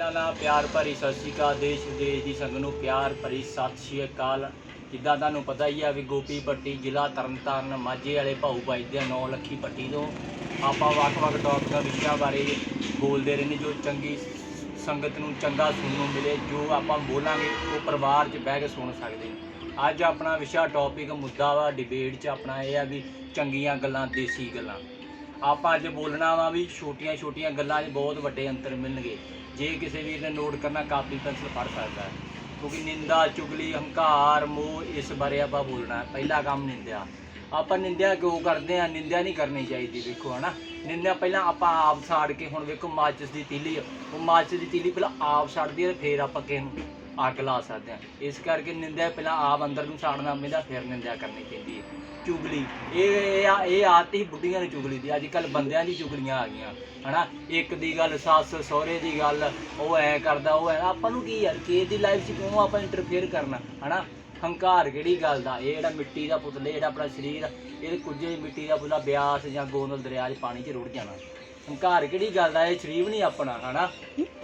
ਪਹਿਲਾਂ ਨਾ ਪਿਆਰ ਭਰੀ ਸਤਿ ਸ਼੍ਰੀ ਅਕਾਲ, ਦੇਸ਼ ਵਿਦੇਸ਼ ਦੀ ਸੰਗ ਨੂੰ ਪਿਆਰ ਭਰੀ ਸਤਿ ਸ਼੍ਰੀ ਅਕਾਲ। ਜਿੱਦਾਂ ਤੁਹਾਨੂੰ ਪਤਾ ਹੀ ਆ ਵੀ ਗੋਪੀ ਪੱਟੀ ਜ਼ਿਲ੍ਹਾ ਤਰਨਤਾਰਨ ਮਾਝੇ ਵਾਲੇ ਭਾਊ ਬਾਈ ਦੇ ਨੌ ਲੱਖੀ ਪੱਟੀ ਤੋਂ ਆਪਾਂ ਵੱਖ-ਵੱਖ ਟੌਪਿਕਾਂ ਵਿਸ਼ਿਆਂ ਬਾਰੇ ਬੋਲਦੇ ਰਹਿੰਦੇ, ਜੋ ਚੰਗੀ ਸੰਗਤ ਨੂੰ ਚੰਗਾ ਸੁਣਨ ਨੂੰ ਮਿਲੇ, ਜੋ ਆਪਾਂ ਬੋਲਾਂਗੇ, ਉਹ ਪਰਿਵਾਰ 'ਚ ਬਹਿ ਕੇ ਸੁਣ ਸਕਦੇ ਅੱਜ ਆਪਣਾ ਵਿਸ਼ਾ ਟੌਪਿਕ ਮੁੱਦਾ ਵਾ ਡਿਬੇਟ 'ਚ ਆਪਣਾ ਇਹ ਆ ਵੀ ਚੰਗੀਆਂ ਗੱਲਾਂ, ਦੇਸੀ ਗੱਲਾਂ। ਆਪਾਂ ਅੱਜ ਬੋਲਣਾ ਵਾ ਵੀ ਛੋਟੀਆਂ ਛੋਟੀਆਂ ਗੱਲਾਂ 'ਚ ਬਹੁਤ ਵੱਡੇ ਅੰਤਰ ਮਿਲਣਗੇ। ਜੇ ਕਿਸੇ ਵੀਰ ਨੇ ਨੋਟ ਕਰਨਾ, ਕਾਪੀ ਪੈਨਸਲ ਫੜ ਸਕਦਾ ਹੈ। ਕਿਉਂਕਿ ਨਿੰਦਾ, ਚੁਗਲੀ, ਹੰਕਾਰ, ਮੋਹ, ਇਸ ਬਾਰੇ ਆਪਾਂ ਬੋਲਣਾ ਪਹਿਲਾ ਕੰਮ ਨਿੰਦਿਆ। ਆਪਾਂ ਨਿੰਦਿਆ ਕਿਉਂ ਕਰਦੇ ਆ ਨਿੰਦਿਆ ਨਹੀਂ ਕਰਨੀ ਚਾਹੀਦੀ, ਵੇਖੋ, ਹਨਾ? ਨਿੰਦਿਆ ਪਹਿਲਾਂ ਆਪਾਂ ਆਪ ਸਾੜ ਕੇ, ਹੁਣ ਵੇਖੋ, ਮਾਚਿਸ ਦੀ ਤੀਲੀ ਉਹ ਮਾਚਿਸ ਦੀ ਤੀਲੀ ਪਹਿਲਾਂ ਆਪ ਸਾੜਦੀ ਹੈ ਤੇ ਫਿਰ ਆਪਾਂ ਕਿਸੇ ਨੂੰ ਅੱਗ ਲਾ ਸਕਦੇ ਹਾਂ। ਇਸ ਕਰਕੇ ਨਿੰਦਿਆ ਪਹਿਲਾਂ ਆਪ ਅੰਦਰ ਨੂੰ ਸਾੜਨਾ ਪੈਂਦਾ ਫਿਰ ਨਿੰਦਿਆ ਕਰਨੀ ਪੈਂਦੀ ਹੈ। ਚੁਗਲੀ। ਇਹ ਇਹ ਆ- ਇਹ ਆਦਤ ਹੀ ਬੁੱਢੀਆਂ ਨੂੰ ਚੁਗਲੀ ਦੀ। ਅੱਜ ਕੱਲ ਬੰਦਿਆਂ ਦੀ ਚੁਗਲੀਆਂ ਆ ਗਈਆਂ। ਹਨਾ? ਇੱਕ ਦੀ ਗੱਲ ਸੱਸ ਸਹੁਰੇ ਦੀ ਗੱਲ ਉਹ ਐ ਕਰਦਾ ਉਹ ਐ। ਆਪਾਂ ਨੂੰ ਕੀ ਯਾਰ ਕਿਸੇ ਦੀ ਲਾਈਫ 'ਚ ਕਿਉਂ ਆਪਾਂ ਇੰਟਰਫੇਅਰ ਕਰਨਾ? ਹਨਾ? ਹੰਕਾਰ ਕਿਹੜੀ ਗੱਲ ਦਾ? ਇਹ ਜਿਹੜਾ ਮਿੱਟੀ ਦਾ ਪੁਤਲੇ ਜਿਹੜਾ ਆਪਣਾ ਸਰੀਰ ਆ, ਇਹ ਕੁਝੇ ਮਿੱਟੀ ਦਾ ਪੁਤਲਾ ਬਿਆਸ ਜਾਂ ਗੋਂਦਲ ਦਰਿਆ 'ਚ ਪਾਣੀ 'ਚ ਰੁੜ ਜਾਣਾ। ਹੰਕਾਰ ਕਿਹੜੀ ਗੱਲ ਦਾ ਇਹ ਸਰੀਰ ਨਹੀਂ ਆਪਣਾ, ਹਨਾ?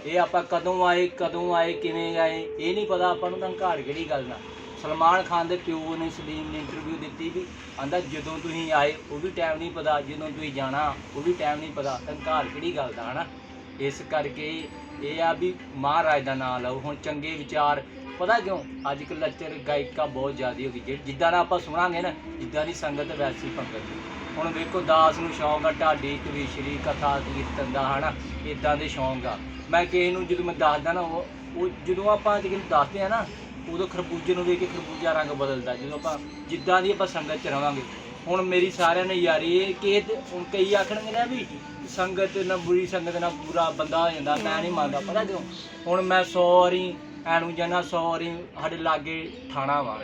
ਇਹ ਆਪਾਂ ਕਦੋਂ ਆਏ ਕਦੋਂ ਆਏ, ਕਿਵੇਂ ਆਏ, ਇਹ ਨਹੀਂ ਪਤਾ ਆਪਾਂ ਨੂੰ ਤਾਂ ਹੰਕਾਰ ਕਿਹੜੀ ਗੱਲ ਦਾ। ਸਲਮਾਨ ਖਾਨ ਦੇ ਪਿਓ ਨੇ ਸਲੀਮ ਨੇ ਇੰਟਰਵਿਊ ਦਿੱਤੀ ਵੀ, ਆਂਦਾ ਜਦੋਂ ਤੁਸੀਂ ਆਏ, ਉਹ ਵੀ ਟਾਈਮ ਨਹੀਂ ਪਤਾ, ਜਦੋਂ ਤੁਸੀਂ ਜਾਣਾ, ਉਹ ਵੀ ਟਾਈਮ ਨਹੀਂ ਪਤਾ ਹੰਕਾਰ ਕਿਹੜੀ ਗੱਲ ਦਾ, ਹਨਾ? ਇਸ ਕਰਕੇ ਇਹ ਆ ਵੀ ਮਹਾਰਾਜ ਦਾ ਨਾਮ ਲਓ, ਹੁਣ ਚੰਗੇ ਵਿਚਾਰ, ਪਤਾ ਕਿਉਂ? ਅੱਜ ਕੱਲ੍ਹ ਲੱਚਰ ਗਾਇਕਾ ਬਹੁਤ ਜ਼ਿਆਦਾ ਹੋ ਗਈ, ਜਿ- ਜਿੱਦਾਂ ਦਾ ਆਪਾਂ ਸੁਣਾਂਗੇ ਨਾ, ਜਿੱਦਾਂ ਦੀ ਸੰਗਤ ਵੈਸੀ ਪੰਗਤ ਹੁਣ ਵੇਖੋ, ਦਾਸ ਨੂੰ ਸ਼ੌਂਕ ਆ, ਢਾਡੀ ਕਵੀਸ਼ਰੀ ਕਥਾ ਕੀਰਤਨ ਦਾ, ਹਨਾ? ਇਦਾਂ ਦੇ ਸ਼ੌਂਕ ਆ। ਮੈਂ ਕਿਸੇ ਨੂੰ ਜਦੋਂ ਮੈਂ ਦੱਸਦਾ ਨਾ, ਉਹ ਉਹ ਜਦੋਂ ਆਪਾਂ ਕਿਸੇ ਨੂੰ ਦੱਸਦੇ ਆ ਨਾ, ਉਦੋਂ ਖਰਬੂਜੇ ਨੂੰ ਵੇਖ ਕੇ ਖਰਬੂਜਾ ਰੰਗ ਬਦਲਦਾ, ਜਦੋਂ ਆਪਾਂ ਜਿੱਦਾਂ ਦੀ ਆਪਾਂ ਸੰਗਤ ਚ ਰਵਾਂਗੇ। ਹੁਣ ਮੇਰੀ ਸਾਰਿਆਂ ਨੇ ਯਾਰੀ ਇਹ ਕਿ ਹੁਣ ਕਈ ਆਖਣਗੇ ਨਾ ਵੀ ਸੰਗਤ ਨਾਲ ਬੁਰੀ ਸੰਗਤ ਨਾਲ ਬੁਰਾ ਬੰਦਾ ਹੋ ਜਾਂਦਾ, ਮੈਂ ਨਹੀਂ ਮੰਨਦਾ, ਪਤਾ ਕਿਉਂ? ਹੁਣ ਮੈਂ ਸੌਰੀ ਐਨੂੰ ਜਾਣਾ ਸੌਰੀ ਸਾਡੇ ਲਾਗੇ ਠਾਣਾ ਵਾ।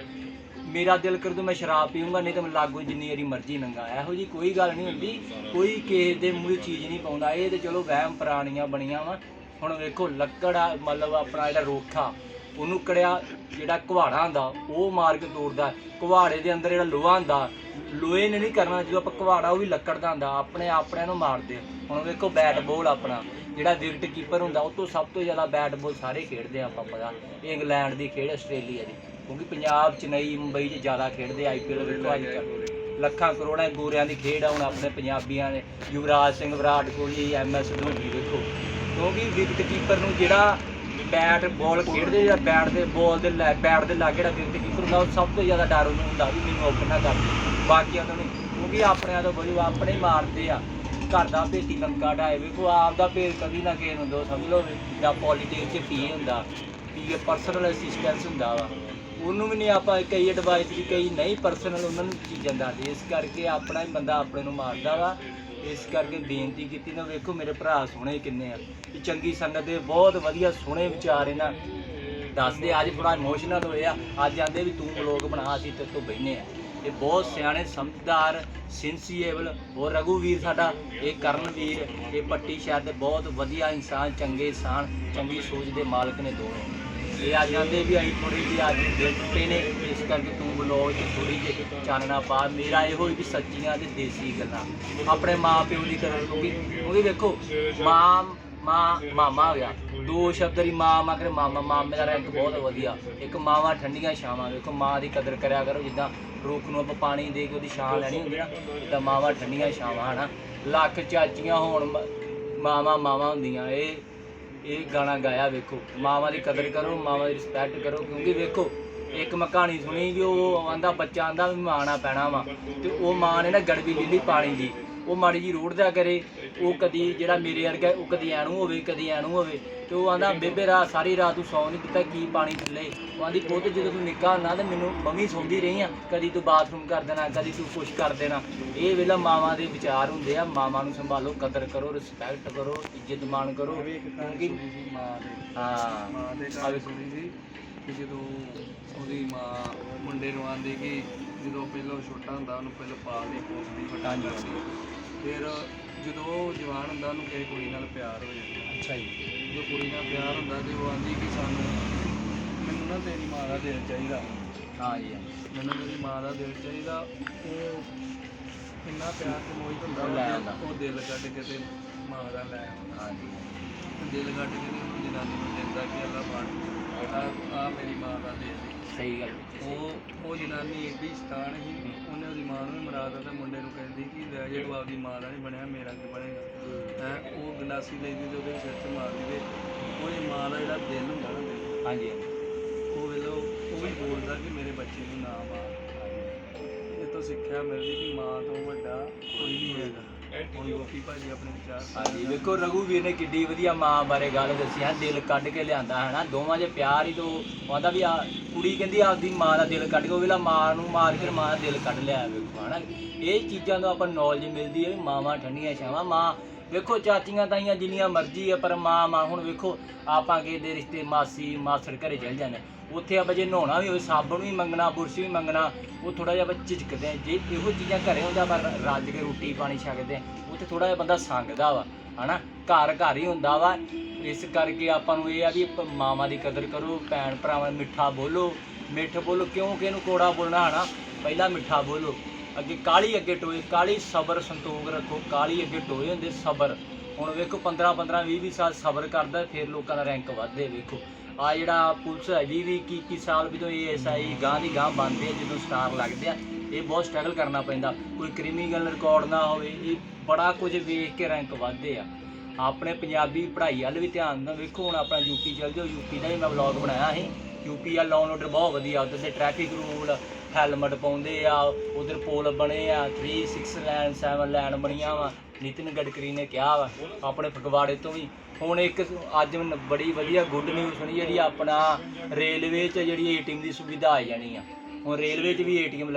ਮੇਰਾ ਦਿਲ ਕਰ ਮੈਂ ਸ਼ਰਾਬ ਪੀਊਂਗਾ, ਨਹੀਂ ਤਾਂ ਮੈਂ ਲਾਗੂ ਜਿੰਨੀ ਵਾਰੀ ਮਰਜ਼ੀ ਨੰਗਾ ਇਹੋ ਜੀ ਕੋਈ ਗੱਲ ਨਹੀਂ ਹੁੰਦੀ। ਕੋਈ ਕਿਸੇ ਦੇ ਮੂੰਹ ਚੀਜ਼ ਨਹੀਂ ਪਾਉਂਦਾ। ਇਹ ਤੇ ਚਲੋ ਵਹਿਮ ਪੁਰਾਣੀਆਂ ਬਣੀਆਂ ਵਾ। ਹੁਣ ਵੇਖੋ, ਲੱਕੜ ਆ, ਮਤਲਬ ਆਪਣਾ ਜਿਹੜਾ ਰੋਖਾ, ਉਹਨੂੰ ਕੜਿਆ ਜਿਹੜਾ ਕੁਹਾੜਾ ਹੁੰਦਾ, ਉਹ ਮਾਰ ਕੇ ਤੋੜਦਾ। ਕੁਹਾੜੇ ਦੇ ਅੰਦਰ ਜਿਹੜਾ ਲੋਹਾ ਹੁੰਦਾ, ਲੋਹੇ ਨੇ ਨਹੀਂ ਕਰਨਾ, ਜਦੋਂ ਆਪਾਂ ਕੁਹਾੜਾ ਉਹ ਵੀ ਲੱਕੜ ਦਾ ਹੁੰਦਾ, ਆਪਣੇ ਆਪਣਿਆਂ ਨੂੰ ਮਾਰਦੇ ਆ। ਹੁਣ ਵੇਖੋ ਬੈਟ ਬੋਲ ਆਪਣਾ, ਜਿਹੜਾ ਵਿਕਟ ਕੀਪਰ ਹੁੰਦਾ, ਉਹ ਤੋਂ ਸਭ ਤੋਂ ਜ਼ਿਆਦਾ ਬੈਟ ਬੋਲ ਸਾਰੇ ਖੇਡਦੇ ਆ ਆਪਾਂ ਪਤਾ। ਇੰਗਲੈਂਡ ਦੀ ਖੇਡ, ਆਸਟ੍ਰੇਲੀਆ ਦੀ। ਕਿਉਂਕਿ ਪੰਜਾਬ, ਚੇਨਈ, ਮੁੰਬਈ 'ਚ ਜ਼ਿਆਦਾ ਖੇਡਦੇ ਆਈਪੀਐਲ ਵੇਖੋ ਅੱਜ ਕੱਲ੍ਹ। ਲੱਖਾਂ ਕਰੋੜਾਂ ਗੋਰਿਆਂ ਦੀ ਖੇਡ ਆ ਹੁਣ ਆਪਣੇ ਪੰਜਾਬੀਆਂ ਨੇ ਯੁਵਰਾਜ ਸਿੰਘ, ਵਿਰਾਟ ਕੋਹਲੀ ਐਮਐਸ ਧੋਨੀ ਵੇਖੋ। ਕਿਉਂਕਿ ਵਿਕਟ ਕੀਪਰ ਨੂੰ ਜਿਹੜਾ ਬੈਟ ਬਾਲ ਖੇਡਦੇ ਜਾਂ ਬੈਟ ਦੇ ਬਾਲ ਦੇ ਲੈ ਬੈਟ ਦੇ ਲਾਗੇ ਜਿਹੜਾ ਵਿਕਟ ਕੀਪਰ ਹੁੰਦਾ, ਉਹ ਸਭ ਤੋਂ ਜ਼ਿਆਦਾ ਡਰ ਉਹਨੂੰ ਹੁੰਦਾ ਵੀ ਮੈਨੂੰ ਓਪਨ ਨਾ ਕਰ ਦੇ ਬਾਕੀਆਂ ਤੋਂ ਨਹੀਂ, ਕਿਉਂਕਿ ਆਪਣਿਆਂ ਤੋਂ ਬੜੀ ਆਪਣੇ ਮਾਰਦੇ ਆ। ਘਰ ਦਾ ਭੇਤੀ ਲੰਕਾ ਢਾਏ, ਵੇਖੋ ਆਪ ਦਾ ਭੇਤ ਕਦੀ ਨਾ ਕਿਸੇ ਨੂੰ ਦੋ ਸਮਝ ਲਓ ਜਾਂ ਪੋਲੀਟਿਕਸ 'ਚ ਪੀ ਹੁੰਦਾ ਵੀ ਇਹ ਪਰਸਨਲ ਅਸਿਸਟੈਂਸ ਹੁੰਦਾ ਵਾ। ਉਹਨੂੰ ਵੀ ਨਹੀਂ ਆਪਾਂ ਕਈ ਐਡਵਾਈਸ ਵੀ ਕਈ ਨਹੀਂ ਪਰਸਨਲ ਉਹਨਾਂ ਨੂੰ ਚੀਜ਼ਾਂ ਦੱਸਦੇ। ਇਸ ਕਰਕੇ ਆਪਣਾ ਹੀ ਬੰਦਾ ਆਪਣੇ ਨੂੰ ਮਾਰਦਾ ਵਾ। ਇਸ ਕਰਕੇ ਬੇਨਤੀ ਕੀਤੀ ਨਾ, ਵੇਖੋ ਮੇਰੇ ਭਰਾ ਸੋਹਣੇ ਕਿੰਨੇ ਆ। ਇਹ ਚੰਗੀ ਸੰਗਤ ਦੇ ਬਹੁਤ ਵਧੀਆ ਸੋਹਣੇ ਵਿਚਾਰ ਇਹਨਾਂ ਦੱਸਦੇ ਅੱਜ ਥੋੜਾ ਇਮੋਸ਼ਨਲ ਹੋਏ ਆ ਅੱਜ ਆਂਦੇ ਵੀ ਤੂੰ ਵਲੋਗ ਬਣਾ, ਅਸੀਂ ਤੇ ਤੋਂ ਬੈਨੇ ਆ। ਇਹ ਬਹੁਤ ਸਿਆਣੇ, ਸਮਝਦਾਰ ਸਿੰਸੀਏਬਲ ਹੋਰ ਰਘੂਵੀਰ ਸਾਡਾ, ਇਹ ਕਰਨਵੀਰ, ਇਹ ਪੱਟੀ ਸ਼ਹਿਰ ਦੇ ਬਹੁਤ ਵਧੀਆ ਇਨਸਾਨ, ਚੰਗੇ ਇਨਸਾਨ, ਚੰਗੀ ਸੋਚ ਦੇ ਮਾਲਕ ਨੇ ਦੋਵੇਂ। ਇਹ ਆ ਜਾਂਦੇ ਵੀ ਅਸੀਂ ਥੋੜੀ ਜਿਹੀ ਅੱਜ ਦਿਲ ਟੁੱਟੇ ਨੇ। ਇਸ ਕਰਕੇ ਤੂੰ ਬਲੌਗ 'ਚ ਥੋੜੀ ਜਿਹੀ ਚਾਨਣਾ ਪਾ। ਮੇਰਾ ਇਹੋ ਹੀ ਵੀ ਸੱਚੀਆਂ ਤੇ ਦੇਸੀ ਗੱਲਾਂ। ਆਪਣੇ ਮਾਂ ਪਿਓ ਦੀ ਕਦਰ ਕਿਉਂਕਿ ਕਿਉਂਕਿ ਵੇਖੋ ਮਾਂ ਮਾਂ, ਮਾਮਾ ਹੋ ਗਿਆ ਦੋ ਸ਼ਬਦ ਦੀ ਮਾਂ, ਮਾ ਕਰੇ ਮਾਮਾ, ਮਾਮੇ ਦਾ ਰੈਂਕ ਬਹੁਤ ਵਧੀਆ। ਇੱਕ ਮਾਵਾਂ ਠੰਡੀਆਂ ਛਾਵਾਂ। ਵੇਖੋ ਮਾਂ ਦੀ ਕਦਰ ਕਰਿਆ ਕਰੋ। ਜਿੱਦਾਂ ਰੁੱਖ ਨੂੰ ਆਪਾਂ ਪਾਣੀ ਦੇ ਕੇ ਉਹਦੀ ਛਾਂ ਲੈਣੀ ਹੁੰਦੀ ਨਾ ਤਾਂ ਮਾਵਾਂ ਠੰਡੀਆਂ ਛਾਵਾਂ, ਹਨਾ। ਲੱਖ ਚਾਚੀਆਂ ਹੋਣ ਮ- ਮਾਵਾਂ ਮਾਵਾਂ ਹੁੰਦੀਆਂ। ਇਹ ਇਹ ਗਾਣਾ ਗਾਇਆ ਵੇਖੋ। ਮਾਵਾਂ ਦੀ ਕਦਰ ਕਰੋ, ਮਾਵਾਂ ਦੀ ਰਿਸਪੈਕਟ ਕਰੋ, ਕਿਉਂਕਿ ਵੇਖੋ, ਇੱਕ ਮੈਂ ਕਹਾਣੀ ਸੁਣੀ ਕਿ ਉਹ ਆਂਦਾ, ਬੱਚਾ ਆਂਦਾ ਵੀ ਮਾਣਾ ਪੈਣਾ ਵਾ, ਤੇ ਉਹ ਮਾਂ ਨੇ ਨਾ ਗੜਵੀ ਲੀਲੀ ਪਾਣੀ ਦੀ। ਉਹ ਮਾੜੀ ਜੀ ਰੋੜਦਿਆ ਕਰੇ ਉਹ ਕਦੀ ਜਿਹੜਾ ਮੇਰੇ ਵਰਗਾ ਉਹ ਕਦੀ ਐਨੂੰ ਹੋਵੇ ਕਦੀ ਐਨੂੰ ਹੋਵੇ। ਤੇ ਉਹ ਆਂਦਾ ਬੇਬੇ ਰਾਤ ਸਾਰੀ ਰਾਤ ਤੂੰ ਸੌਂ ਨਹੀਂ ਦਿੱਤਾ ਕੀ ਪਾਣੀ ਥੱਲੇ ਉਹ ਆਂਦੀ ਪੁੱਤ ਜਦੋਂ ਤੂੰ ਨਿੱਕਾ ਹੁੰਦਾ ਤੇ ਮੈਨੂੰ ਮੰਮੀ ਸੌਂਦੀ ਰਹੀ ਆ। ਕਦੀ ਤੂੰ ਬਾਥਰੂਮ ਕਰ ਦੇਣਾ ਕਦੀ ਤੂੰ ਕੁਛ ਕਰ ਦੇਣਾ। ਇਹ ਵੇਲਾ ਮਾਵਾਂ ਦੇ ਵਿਚਾਰ ਹੁੰਦੇ ਆ। ਮਾਵਾਂ ਨੂੰ ਸੰਭਾਲੋ ਕਦਰ ਕਰੋ ਰਿਸਪੈਕਟ ਕਰੋ ਇੱਜ਼ਤ ਮਾਣ ਕਰੋ। ਕਿਉਂਕਿ ਮਾਂ ਦੇ ਹਾਂ। ਮਾਂ ਦੇ ਘਰ। ਸੁਣੀ ਸੀ। ਕਿ ਜਦੋਂ ਉਹਦੀ ਮਾਂ ਮੁੰਡੇ ਨੂੰ ਆਂਦੀ ਕਿ ਜਦੋਂ ਪਹਿਲਾਂ ਉਹ ਛੋਟਾ ਹੁੰਦਾ ਉਹਨੂੰ ਪਹਿਲਾਂ ਪਾਲਦੀ ਪੋਸਦੀ ਹਾਂਜੀ। ਫਟਾਉਂਦੀ ਫਿਰ ਜਦੋਂ ਉਹ ਜਵਾਨ ਹੁੰਦਾ ਉਹਨੂੰ ਕਿਸੇ ਕੁੜੀ ਨਾਲ ਪਿਆਰ ਹੋ ਜਾਂਦਾ। ਅੱਛਾ ਜੀ। ਜਦੋਂ ਕੁੜੀ ਨਾਲ ਪਿਆਰ ਹੁੰਦਾ ਤੇ ਉਹ ਆਂਦੀ ਕਿ ਸਾਨੂੰ ਮੈਨੂੰ ਨਾ ਤੇਰੀ ਮਾਂ ਦਾ ਦਿਲ ਚਾਹੀਦਾ। ਹਾਂ ਜੀ ਮੈਨੂੰ ਮੇਰੀ ਮਾਂ ਦਾ ਦਿਲ ਚਾਹੀਦਾ। ਉਹ ਇੰਨਾ ਪਿਆਰ ਤੇ ਮੋਹਿਤ ਹੁੰਦਾ ਉਹ ਲੈ ਆਉਂਦਾ। ਕਿ ਉਹ ਦਿਲ ਕੱਢ ਕੇ ਤੇ ਮਾਂ ਦਾ ਲੈ ਆਉਂਦਾ। ਹਾਂ ਜੀ ਦਿਲ ਕੱਢ ਕੇ ਤੇ ਉਹਨੂੰ ਜਨਾਨੀ ਨੂੰ ਲੱਗ ਗਿਆ ਅੱਲਾ ਮਾਰ ਆ ਮੇਰੀ ਮਾਂ ਦਾ ਦੇ ਦੇ ਸਹੀ ਗੱਲ। ਉਹ ਉਹ ਜਨਾਨੀ ਏਡੀ ਸਤਾਨ ਸੀ ਉਹਨੇ ਉਹਦੀ ਮਾਂ ਨੂੰ ਵੀ ਮਰਾ ਦਿੱਤਾ ਤੇ ਮੁੰਡੇ ਨੂੰ ਕਹਿੰਦੀ ਕਿ ਲੈ ਜੇ ਤੂੰ ਆਪਦੀ ਮਾਂ ਦਾ ਨਹੀਂ ਬਣਿਆ ਮੇਰਾ ਕੀ ਬਣੇਗਾ? ਹੈ ਉਹ ਗੰਡਾਸੀ ਲੈਂਦੀ ਤੇ ਉਹਦੇ ਸਿਰ 'ਚ ਮਾਰਦੀ ਤੇ ਉਹਦੀ ਮਾਂ ਦਾ ਜਿਹੜਾ ਦਿਲ ਹੁੰਦਾ ਨਾ ਦਿਲ, ਹਾਂਜੀ ਉਹ ਵੇਲੋ ਉਹ ਵੀ ਬੋਲਦਾ ਕਿ ਮੇਰੇ ਬੱਚੇ ਨੂੰ ਨਾ ਮਾਰ ਇਹ ਤੋਂ ਸਿੱਖਿਆ ਮਿਲਦੀ ਕਿ ਮਾਂ ਤੋਂ ਵੱਡਾ ਕੋਈ ਨਹੀਂ ਹੈਗਾ। ਹੁਣ ਗੋਪੀ ਭਾਜੀ ਆਪਣੇ ਵਿਚਾਰ ਹਾਂਜੀ, ਵੇਖੋ ਰਘੂਵੀਰ ਨੇ ਕਿੱਡੀ ਵਧੀਆ ਮਾਂ ਬਾਰੇ ਗੱਲ ਦੱਸੀ, ਹੈ, ਦਿਲ ਕੱਢ ਕੇ ਲਿਆਂਦਾ, ਹੈ ਨਾ? ਦੋਵਾਂ 'ਚ ਪਿਆਰ ਹੀ ਤੋਂ ਆਂਦਾ ਵੀ ਆ, ਕੁੜੀ ਕਹਿੰਦੀ ਆਪਦੀ ਮਾਂ ਦਾ ਦਿਲ ਕੱਢ ਕੇ, ਉਹ ਵੇਲਾ ਮਾਂ ਨੂੰ ਮਾਰ ਕੇ ਮਾਂ ਦਾ ਦਿਲ ਕੱਢ ਲਿਆ, ਵੇਖੋ ਹਨਾ ਇਹ ਚੀਜ਼ਾਂ ਤੋਂ ਆਪਾਂ ਨੌਲੇਜ ਮਿਲਦੀ ਹੈ ਵੀ ਮਾਵਾਂ ਠੰਡੀਆਂ ਛਾਵਾਂ, ਮਾਂ ਵੇਖੋ, ਚਾਚੀਆਂ ਤਾਈਆਂ ਜਿੰਨੀਆਂ ਮਰਜ਼ੀ ਆ, ਪਰ ਮਾਂ ਮਾਂ, ਹੁਣ ਵੇਖੋ, ਆਪਾਂ ਕਿਸੇ ਦੇ ਰਿਸ਼ਤੇ ਮਾਸੀ, ਮਾਸੜ ਘਰੇ ਚਲ ਜਾਂਦੇ ਉੱਥੇ ਆਪਾਂ ਜੇ ਨਹਾਉਣਾ ਵੀ ਹੋਵੇ, ਸਾਬਣ ਵੀ ਮੰਗਣਾ, ਬੁਰਸ਼ ਵੀ ਮੰਗਣਾ, ਉਹ ਥੋੜਾ ਜਿਹਾ ਆਪਾਂ ਝਿਜਕਦੇ ਆ। ਜੇ ਇਹੋ ਚੀਜ਼ਾਂ ਘਰੇ ਹੁੰਦਾ ਆਪਾਂ ਰੱਜ ਕੇ ਰੋਟੀ ਪਾਣੀ ਛਕਦੇ ਆ, ਉੱਥੇ ਥੋੜਾ ਜਿਹਾ ਬੰਦਾ ਸੰਗਦਾ ਵਾ, ਹਨਾ? ਘਰ ਘਰ ਹੀ ਹੁੰਦਾ ਵਾ। ਇਸ ਕਰਕੇ ਆਪਾਂ ਨੂੰ ਇਹ ਆ ਵੀ ਮਾਵਾਂ ਦੀ ਕਦਰ ਕਰੋ, ਭੈਣ ਭਰਾਵਾਂ ਮਿੱਠਾ ਬੋਲੋ। ਮਿੱਠ ਬੋਲੋ, ਕਿਉਂ ਕਿ ਇਹਨੂੰ ਕੋੜਾ ਬੋਲਣਾ, ਹਨਾ? ਪਹਿਲਾਂ ਮਿੱਠਾ ਬੋਲੋ। ਅੱਗੇ ਕਾਲੀ ਅੱਗੇ ਟੋਏ, ਕਾਲੀ ਸਬਰ ਸੰਤੋਖ ਰੱਖੋ, ਕਾਲੀ ਅੱਗੇ ਟੋਏ ਹੁੰਦੇ ਸਬਰ। ਹੁਣ ਵੇਖੋ 15 15 20 20 ਸਾਲ ਸਬਰ ਕਰਦਾ, ਫਿਰ ਲੋਕਾਂ ਦਾ ਰੈਂਕ ਵੱਧਦੇ ਵੇਖੋ। ਆ ਜਿਹੜਾ ਪੁਲਿਸ ਹੈ 20 20 21 21 ਸਾਲ ਜਦੋਂ ਏਐਸਆਈ ਗਾਂ ਦੀ ਗਾਂ ਬਣਦੇ ਆ, ਜਦੋਂ ਸਟਾਰ ਲੱਗਦੇ ਆ, ਇਹ ਬਹੁਤ ਸਟਰਗਲ ਕਰਨਾ ਪੈਂਦਾ। ਕੋਈ ਕ੍ਰਿਮੀਨਲ ਰਿਕਾਰਡ ਨਾ ਹੋਵੇ, ਇਹ ਬੜਾ ਕੁਝ ਵੇਖ ਕੇ ਰੈਂਕ ਵੱਧਦੇ ਆ। ਆਪਣੇ ਪੰਜਾਬੀ ਪੜ੍ਹਾਈ ਵੱਲ ਵੀ ਧਿਆਨ ਨਾਲ ਵੇਖੋ, ਹੁਣ ਆਪਣਾ ਯੂਪੀ ਚੱਲ ਜਾਓ ਯੂਪੀ ਦਾ ਵੀ ਮੈਂ ਵਲੌਗ ਬਣਾਇਆ ਸੀ। ਯੂਪੀ ਆ ਲਾਅ ਆਰਡਰ ਬਹੁਤ ਵਧੀਆ। ਉਧਰ ਦੇ ਟ੍ਰੈਫਿਕ ਰੂਲ ਹੈਲਮਟ ਪਾਉਂਦੇ ਆ, ਉਧਰ ਪੁਲ ਬਣੇ ਆ 3 6 ਲੈਨ 7 ਲੈਨ ਬਣੀਆਂ ਵਾ। ਨਿਤਿਨ ਗਡਕਰੀ ਨੇ ਕਿਹਾ ਵਾ, ਆਪਣੇ ਫਗਵਾੜੇ ਤੋਂ ਵੀ। ਹੁਣ ਇੱਕ ਅੱਜ ਮੈਨੂੰ ਬੜੀ ਵਧੀਆ ਗੁੱਡ ਨਿਊਜ਼ ਸੁਣੀ, ਜਿਹੜੀ ਆਪਣਾ ਰੇਲਵੇ 'ਚ ਜਿਹੜੀ ਏਟੀਐਮ ਦੀ ਸੁਵਿਧਾ ਆ ਜਾਣੀ ਆ। ਹੁਣ ਰੇਲਵੇ 'ਚ ਵੀ ਏਟੀਐਮ